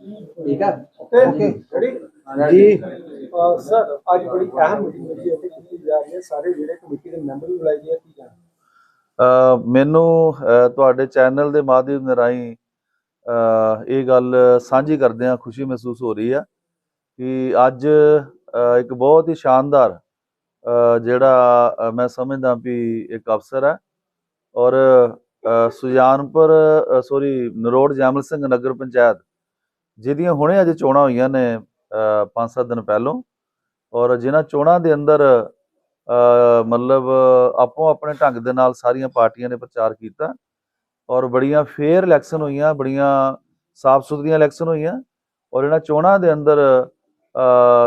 ਠੀਕ ਹੈ ਓਕੇ। ਜੀ ਸਰ ਅੱਜ ਬੜੀ ਅਹਿਮ ਮੀਟਿੰਗ ਜਿਹੜੀ ਇੱਥੇ ਕੀਤੀ ਜਾ ਰਹੀ ਹੈ। ਸਾਰੇ ਜਿਹੜੇ ਕਮੇਟੀ ਦੇ ਮੈਂਬਰ ਵੀ ਬੁਲਾਏ ਗਏ ਆ ਕੀ ਜਾਣ ਅ, ਮੈਨੂੰ ਤੁਹਾਡੇ ਚੈਨਲ ਦੇ ਮਾਧਿਅਮ ਦੇ ਰਾਹੀਂ ਅ, ਇਹ ਗੱਲ ਸਾਂਝੀ ਕਰਦਿਆਂ ਖੁਸ਼ੀ ਮਹਿਸੂਸ ਹੋ ਰਹੀ ਆ ਕਿ ਅੱਜ ਇੱਕ ਬਹੁਤ ਹੀ ਸ਼ਾਨਦਾਰ ਜਿਹੜਾ ਮੈਂ ਸਮਝਦਾ ਵੀ ਇੱਕ ਅਫਸਰ ਹੈ ਔਰ ਸੁਜਾਨਪੁਰ ਸੋਰੀ ਨਰੋੜ ਜੈਮਲ ਸਿੰਘ ਨਗਰ ਪੰਚਾਇਤ ਜਿਹਦੀਆਂ ਹੁਣੇ ਅੱਜ ਚੋਣਾਂ ਹੋਈਆਂ ਨੇ 5-7 ਦਿਨ ਪਹਿਲੋਂ, ਔਰ ਜਿਨ੍ਹਾਂ ਚੋਣਾਂ ਦੇ ਅੰਦਰ ਮਤਲਬ ਆਪੋ ਆਪਣੇ ਢੰਗ ਦੇ ਨਾਲ ਸਾਰੀਆਂ ਪਾਰਟੀਆਂ ਨੇ ਪ੍ਰਚਾਰ ਕੀਤਾ, ਔਰ ਬੜੀਆਂ ਫੇਅਰ ਇਲੈਕਸ਼ਨ ਹੋਈਆਂ, ਬੜੀਆਂ ਸਾਫ਼ ਸੁਥਰੀਆਂ ਇਲੈਕਸ਼ਨ ਹੋਈਆਂ, ਔਰ ਇਹਨਾਂ ਚੋਣਾਂ ਦੇ ਅੰਦਰ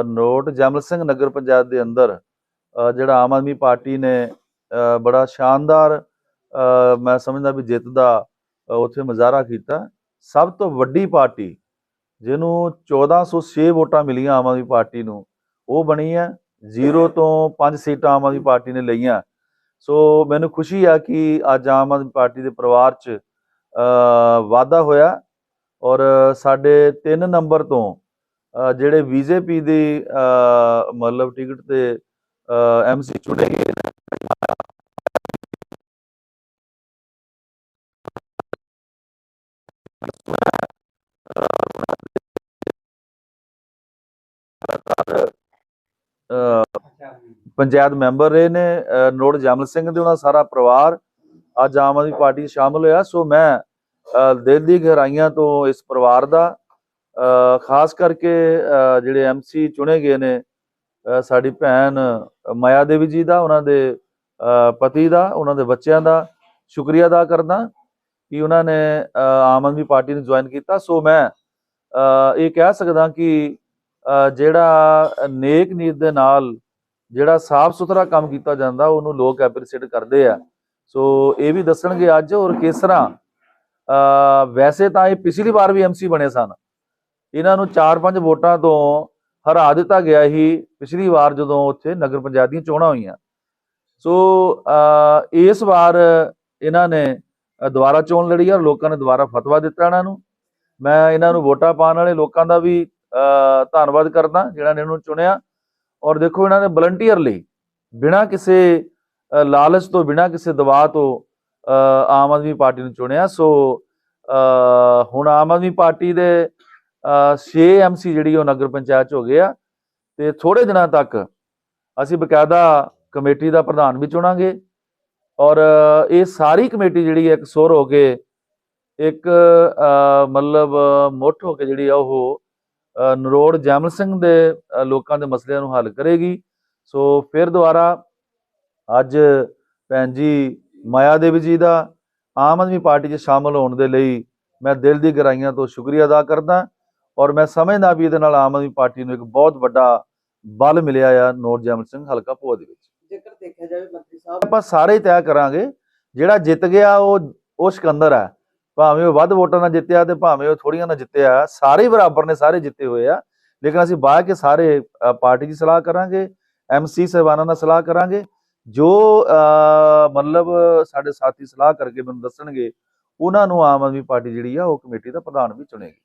ਨੋਟ ਜਮਲ ਸਿੰਘ ਨਗਰ ਪੰਚਾਇਤ ਦੇ ਅੰਦਰ ਜਿਹੜਾ ਆਮ ਆਦਮੀ ਪਾਰਟੀ ਨੇ ਬੜਾ ਸ਼ਾਨਦਾਰ ਮੈਂ ਸਮਝਦਾ ਵੀ ਜਿੱਤ ਦਾ ਉੱਥੇ ਮੁਜ਼ਾਹਰਾ ਕੀਤਾ। ਸਭ ਤੋਂ ਵੱਡੀ ਪਾਰਟੀ ਜਿਹਨੂੰ 1406 ਵੋਟਾਂ ਮਿਲੀਆਂ ਆਮ ਆਦਮੀ ਪਾਰਟੀ ਨੂੰ ਉਹ ਬਣੀ ਹੈ। ਜ਼ੀਰੋ ਤੋਂ 5 ਸੀਟਾਂ ਆਮ ਆਦਮੀ ਪਾਰਟੀ ਨੇ ਲਈਆਂ। ਸੋ ਮੈਨੂੰ ਖੁਸ਼ੀ ਆ ਕਿ ਅੱਜ ਆਮ ਆਦਮੀ ਪਾਰਟੀ ਦੇ ਪਰਿਵਾਰ 'ਚ ਅ, ਵਾਧਾ ਹੋਇਆ ਔਰ ਸਾਡੇ 3 ਨੰਬਰ ਤੋਂ ਅ, ਜਿਹੜੇ ਬੀਜੇਪੀ ਦੀ ਮਤਲਬ ਟਿਕਟ ਤੇ ਐਮਸੀ ਚੁਣੇ ਗਏ ਨੇ। ਪੰਚਾਇਤ ਮੈਂਬਰ ਰਹੇ ਨੇ ਨੋੜ ਜਮਲ ਸਿੰਘ ਦੇ ਉਹਨਾਂ ਸਾਰਾ ਪਰਿਵਾਰ ਅੱਜ ਆਮ ਆਦਮੀ ਪਾਰਟੀ 'ਚ ਸ਼ਾਮਲ ਹੋਇਆ ਸੋ ਮੈਂ ਦਿਲ ਦੀ ਗਹਿਰਾਈਆਂ ਤੋਂ ਇਸ ਪਰਿਵਾਰ ਦਾ ਖਾਸ ਕਰਕੇ ਅ, ਜਿਹੜੇ ਐਮਸੀ ਚੁਣੇ ਗਏ ਨੇ ਸਾਡੀ ਭੈਣ ਮਾਇਆ ਦੇਵੀ ਜੀ ਦਾ ਉਹਨਾਂ ਦੇ ਪਤੀ ਦਾ ਉਹਨਾਂ ਦੇ ਬੱਚਿਆਂ ਦਾ ਸ਼ੁਕਰੀਆ ਅਦਾ ਕਰਦਾ ਕਿ ਉਹਨਾਂ ਨੇ ਆਮ ਆਦਮੀ ਪਾਰਟੀ ਨੂੰ ਜੁਆਇਨ ਕੀਤਾ ਸੋ ਮੈਂ ਇਹ ਕਹਿ ਸਕਦਾ ਕਿ ਜਿਹੜਾ ਨੇਕ ਨੀਤ ਦੇ ਨਾਲ ਜਿਹੜਾ ਸਾਫ਼ ਸੁਥਰਾ ਕੰਮ ਕੀਤਾ ਜਾਂਦਾ, ਉਹਨੂੰ ਲੋਕ ਐਪਰੀਸ਼ੀਏਟ ਕਰਦੇ ਆ। ਸੋ ਇਹ ਵੀ ਦੱਸਣਗੇ ਅੱਜ ਔਰ ਕਿਸ ਤਰ੍ਹਾਂ ਵੈਸੇ ਤਾਂ ਇਹ ਪਿਛਲੀ ਵਾਰ ਵੀ ਐਮਸੀ ਬਣੇ ਸਨ। ਇਹਨਾਂ ਨੂੰ 4-5 ਵੋਟਾਂ ਤੋਂ ਹਰਾ ਦਿੱਤਾ ਗਿਆ ਸੀ ਪਿਛਲੀ ਵਾਰ ਜਦੋਂ ਉੱਥੇ ਨਗਰ ਪੰਚਾਇਤ ਦੀਆਂ ਚੋਣਾਂ ਹੋਈਆਂ। ਸੋ ਇਸ ਵਾਰ ਇਹਨਾਂ ਨੇ ਦੁਬਾਰਾ ਚੋਣ ਲੜੀ ਔਰ ਲੋਕਾਂ ਨੇ ਦੁਬਾਰਾ ਫਤਵਾ ਦਿੱਤਾ ਇਹਨਾਂ ਨੂੰ। ਮੈਂ ਇਹਨਾਂ ਨੂੰ ਵੋਟਾਂ ਪਾਉਣ ਵਾਲੇ ਲੋਕਾਂ ਦਾ ਵੀ ਧੰਨਵਾਦ ਕਰਦਾ ਜਿਹੜਾ ਨੇ ਇਹਨੂੰ ਚੁਣਿਆ। ਔਰ ਦੇਖੋ ਇਹਨਾਂ ਨੇ ਵਲੰਟੀਅਰਲੀ ਬਿਨਾਂ ਕਿਸੇ ਲਾਲਚ ਤੋਂ, ਬਿਨਾਂ ਕਿਸੇ ਦਬਾਅ ਤੋਂ ਆਮ ਆਦਮੀ ਪਾਰਟੀ ਨੂੰ ਚੁਣਿਆ। ਸੋ ਹੁਣ ਆਮ ਆਦਮੀ ਪਾਰਟੀ ਦੇ 6 ਐਮਸੀ ਜਿਹੜੀ ਉਹ ਨਗਰ ਪੰਚਾਇਤ ਚ ਹੋ ਗਏ ਆ। ਤੇ ਥੋੜੇ ਦਿਨਾਂ ਤੱਕ ਅਸੀਂ ਬਕਾਇਦਾ ਕਮੇਟੀ ਦਾ ਪ੍ਰਧਾਨ ਵੀ ਚੁਣਾਂਗੇ। ਔਰ ਇਹ ਸਾਰੀ ਕਮੇਟੀ ਜਿਹੜੀ ਹੈ ਇੱਕ ਸੁਰ ਹੋ ਕੇ, ਇੱਕ ਮਤਲਬ ਮੁੱਠ ਹੋ ਕੇ ਜਿਹੜੀ ਆ ਉਹ ਨਰੋੜ ਜੈਮਲ ਸਿੰਘ ਦੇ ਲੋਕਾਂ ਦੇ ਮਸਲਿਆਂ ਨੂੰ ਹੱਲ ਕਰੇਗੀ। ਸੋ ਫਿਰ ਦੁਬਾਰਾ ਅੱਜ ਭੈਣ ਜੀ ਮਾਇਆ ਦੇਵੀ ਜੀ ਦਾ ਆਮ ਆਦਮੀ ਪਾਰਟੀ 'ਚ ਸ਼ਾਮਲ ਹੋਣ ਦੇ ਲਈ ਮੈਂ ਦਿਲ ਦੀ ਗਹਿਰਾਈਆਂ ਤੋਂ ਸ਼ੁਕਰੀਆ ਅਦਾ ਕਰਦਾ ਔਰ ਮੈਂ ਸਮਝਦਾ ਵੀ ਇਹਦੇ ਨਾਲ ਆਮ ਆਦਮੀ ਪਾਰਟੀ ਨੂੰ ਇੱਕ ਬਹੁਤ ਵੱਡਾ ਬਲ ਮਿਲਿਆ ਆ ਨੋਟ ਜੈਮਲ ਸਿੰਘ ਹਲਕਾ ਭੋਆ ਦੇ ਵਿੱਚ। ਜੇਕਰ ਦੇਖਿਆ ਜਾਵੇ ਮੰਤਰੀ ਸਾਹਿਬ ਆਪਾਂ ਸਾਰੇ ਤੈਅ ਕਰਾਂਗੇ ਜਿਹੜਾ ਜਿੱਤ ਗਿਆ ਉਹ ਉਹ ਸਿਕੰਦਰ ਹੈ। ਭਾਵੇਂ ਉਹ ਵੱਧ ਵੋਟਾਂ ਨਾਲ ਜਿੱਤਿਆ ਤੇ ਭਾਵੇਂ ਉਹ ਥੋੜੀਆਂ ਨਾਲ ਜਿੱਤਿਆ, ਸਾਰੇ ਬਰਾਬਰ ਨੇ ਸਾਰੇ ਜਿੱਤੇ ਹੋਏ ਆ। ਲੇਕਿਨ ਅਸੀਂ ਬਾਅਦ ਕੇ ਸਾਰੇ ਪਾਰਟੀ ਦੀ ਸਲਾਹ ਕਰਾਂਗੇ ਐਮਸੀ ਸਾਹਿਬਾਨਾਂ ਨਾਲ ਸਲਾਹ ਕਰਾਂਗੇ। ਜੋ ਮਤਲਬ ਸਾਡੇ ਸਾਥੀ ਸਲਾਹ ਕਰਕੇ ਮੈਨੂੰ ਦੱਸਣਗੇ, ਉਹਨਾਂ ਨੂੰ ਆਮ ਆਦਮੀ ਪਾਰਟੀ ਜਿਹੜੀ ਆ, ਉਹ ਕਮੇਟੀ ਦਾ ਪ੍ਰਧਾਨ ਵੀ ਚੁਣੇਗੀ।